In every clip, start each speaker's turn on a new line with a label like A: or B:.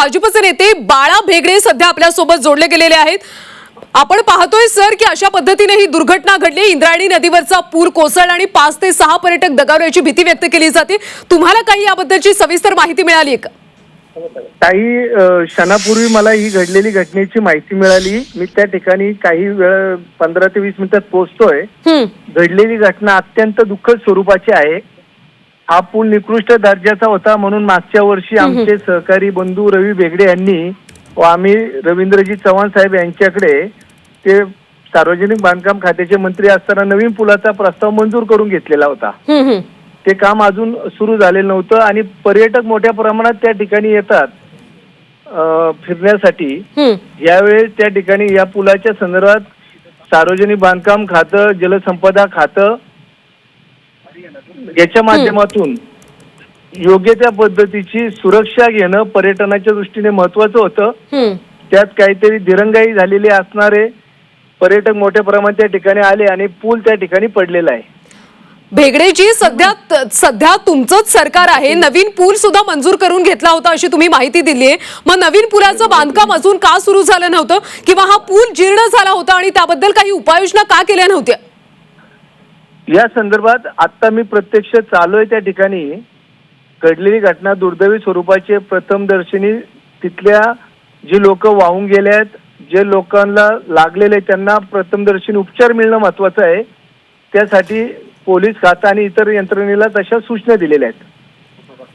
A: भाजपचे नेते बाळा भेगडे सध्या आपल्यासोबत जोडले गेलेले आहेत. आपण पाहतोय सर की अशा पद्धतीने ही दुर्घटना घडली. इंद्रायणी नदीवरचा पूर कोसळला आणि पाच ते सहा पर्यटक दगावल्याची भीती व्यक्त केली जाते. तुम्हाला काही याबद्दलची सविस्तर माहिती मिळाली का?
B: काही क्षणापूर्वी मला ही घडलेली घटनेची माहिती मिळाली. मी त्या ठिकाणी काही वेळ पंधरा ते वीस मिनिटात पोहोचतोय. घडलेली घटना अत्यंत दुःखद स्वरूपाची आहे. हा पूल निकृष्ट दर्जाचा होता म्हणून मागच्या वर्षी आमचे सहकारी बंधू रवी बेगडे यांनी व आम्ही रवींद्रजी चव्हाण साहेब यांच्याकडे ते सार्वजनिक बांधकाम खात्याचे मंत्री असताना नवीन पुलाचा प्रस्ताव मंजूर करून घेतलेला होता. ते काम अजून सुरू झालेलं नव्हतं आणि पर्यटक मोठ्या प्रमाणात त्या ठिकाणी येतात फिरण्यासाठी. यावेळेस त्या ठिकाणी या पुलाच्या संदर्भात सार्वजनिक बांधकाम खातं जलसंपदा खातं याच्या माध्यमातून योग्य त्या पद्धतीची सुरक्षा घेणं पर्यटनाच्या दृष्टीने महत्वाचं होतं. त्यात काहीतरी दिरंगाई झालेली असणारे पर्यटक मोठ्या प्रमाणात त्या ठिकाणी आले आणि पूल त्या ठिकाणी पडलेला आहे.
A: भेगडेजी सध्या सध्या तुमचंच सरकार आहे. नवीन पूल सुद्धा मंजूर करून घेतला होता अशी तुम्ही माहिती दिली आहे. मग नवीन पुलाचं बांधकाम अजून का सुरू झालं नव्हतं? किंवा हा पूल जीर्ण झाला होता आणि त्याबद्दल काही उपाययोजना का केल्या नव्हत्या?
B: या संदर्भात आता मी प्रत्यक्ष चालू आहे त्या ठिकाणी. घडलेली घटना दुर्दैवी स्वरूपाची प्रथमदर्शनी तिथल्या जी लोक वाहून गेले आहेत जे लोकांना लागलेले त्यांना प्रथमदर्शनी उपचार मिळणं महत्वाचं आहे. त्यासाठी पोलीस खाता आणि इतर यंत्रणेला तशा सूचना दिलेल्या आहेत.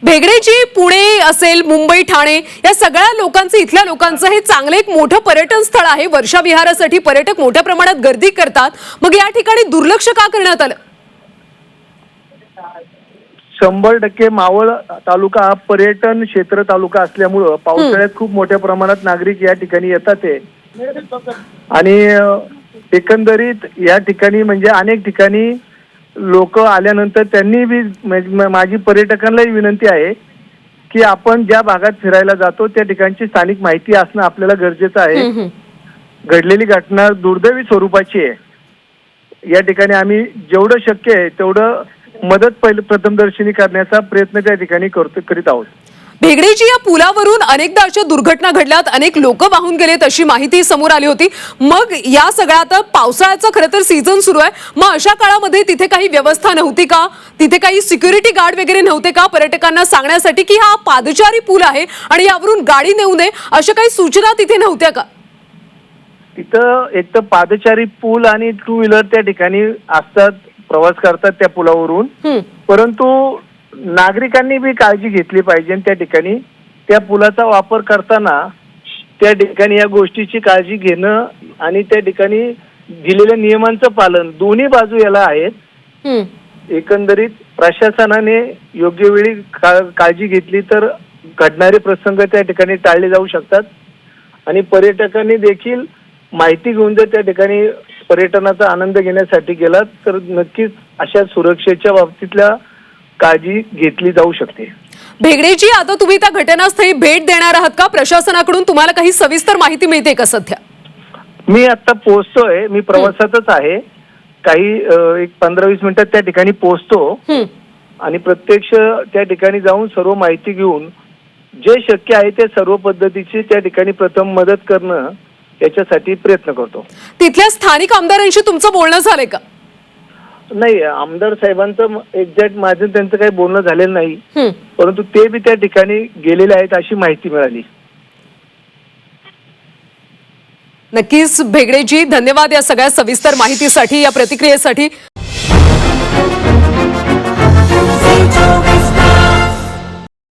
A: भेगडेजी पुणे असेल मुंबई ठाणे या सगळ्या लोकांचं इथल्या लोकांचं हे चांगलं एक मोठं पर्यटन स्थळ आहे. वर्षा विहारासाठी पर्यटक मोठ्या प्रमाणात गर्दी करतात. मग या ठिकाणी दुर्लक्ष का करण्यात आलं?
B: शंभर टक्के मावळ तालुका हा पर्यटन क्षेत्र तालुका असल्यामुळं पावसाळ्यात खूप मोठ्या प्रमाणात नागरिक या ठिकाणी येतात आहे आणि एकंदरीत या ठिकाणी म्हणजे अनेक ठिकाणी लोक आल्यानंतर त्यांनी बी म्हणजे माझी पर्यटकांनाही विनंती आहे की आपण ज्या भागात फिरायला जातो त्या ठिकाणची स्थानिक माहिती असणं आपल्याला गरजेचं आहे. घडलेली घटना दुर्दैवी स्वरूपाची आहे. या ठिकाणी आम्ही जेवढं शक्य आहे तेवढं मदत पहिले प्रथमदर्शनी करण्याचा प्रयत्न त्या ठिकाणी करतो करीत आहोत.
A: भेगडेजी या पुलावरून अनेकदा अशा दुर्घटना घडल्यात अनेक लोक वाहून गेलेत अशी माहिती समोर आली होती. मग या सगळ्या आता पावसाळ्याचा खरं तर सीझन सुरू आहे. मग अशा काळामध्ये तिथे काही व्यवस्था नव्हती का? तिथे काही सिक्युरिटी गार्ड वगैरे नव्हते का? पर्यटकांना सांगण्यासाठी की हा पादचारी पूल आहे आणि यावरून गाडी नेऊ नये अशा काही सूचना तिथे नव्हत्या का?
B: तिथं एक तर पादचारी पूल आणि टू व्हीलर त्या ठिकाणी असतात प्रवास करतात त्या पुलावरून. परंतु नागरिकांनी बी काळजी घेतली पाहिजे त्या ठिकाणी. त्या पुलाचा वापर करताना त्या ठिकाणी या गोष्टीची काळजी घेणं आणि त्या ठिकाणी दिलेल्या नियमांचं पालन दोन्ही बाजू याला आहेत. एकंदरीत प्रशासनाने योग्य वेळी काळजी घेतली तर घडणारे प्रसंग त्या ठिकाणी टाळले जाऊ शकतात. आणि पर्यटकांनी देखील माहिती घेऊन जर त्या ठिकाणी पर्यटनाचा आनंद घेण्यासाठी गेलात तर नक्कीच अशा सुरक्षेच्या बाबतीतल्या काळजी घेतली जाऊ शकते.
A: भेगडेजी आता तुम्ही त्या घटनास्थळी भेट देणार आहात का? प्रशासनाकडून तुम्हाला काही सविस्तर माहिती मिळते का सध्या?
B: मी आता पोहोचतोय. मी प्रवासातच आहे. काही अ, एक पंधरा वीस मिनिटात त्या ठिकाणी पोहोचतो.
A: हं.
B: आणि प्रत्यक्ष त्या ठिकाणी जाऊन सर्व माहिती घेऊन जे शक्य आहे ते सर्व पद्धतीची त्या ठिकाणी प्रथम मदत करणं याच्यासाठी प्रयत्न करतो.
A: तिथल्या स्थानिक आमदारांशी तुमचं बोलणं झालंय का?
B: नाही आमदार साहेबांचं एक्झॅक्ट माझं त्यांचं काही बोलणं झालेलं नाही. परंतु ते बी त्या ठिकाणी गेलेले आहेत अशी माहिती मिळाली.
A: नक्कीच भेगडेजी धन्यवाद या सगळ्या सविस्तर माहितीसाठी या प्रतिक्रियेसाठी.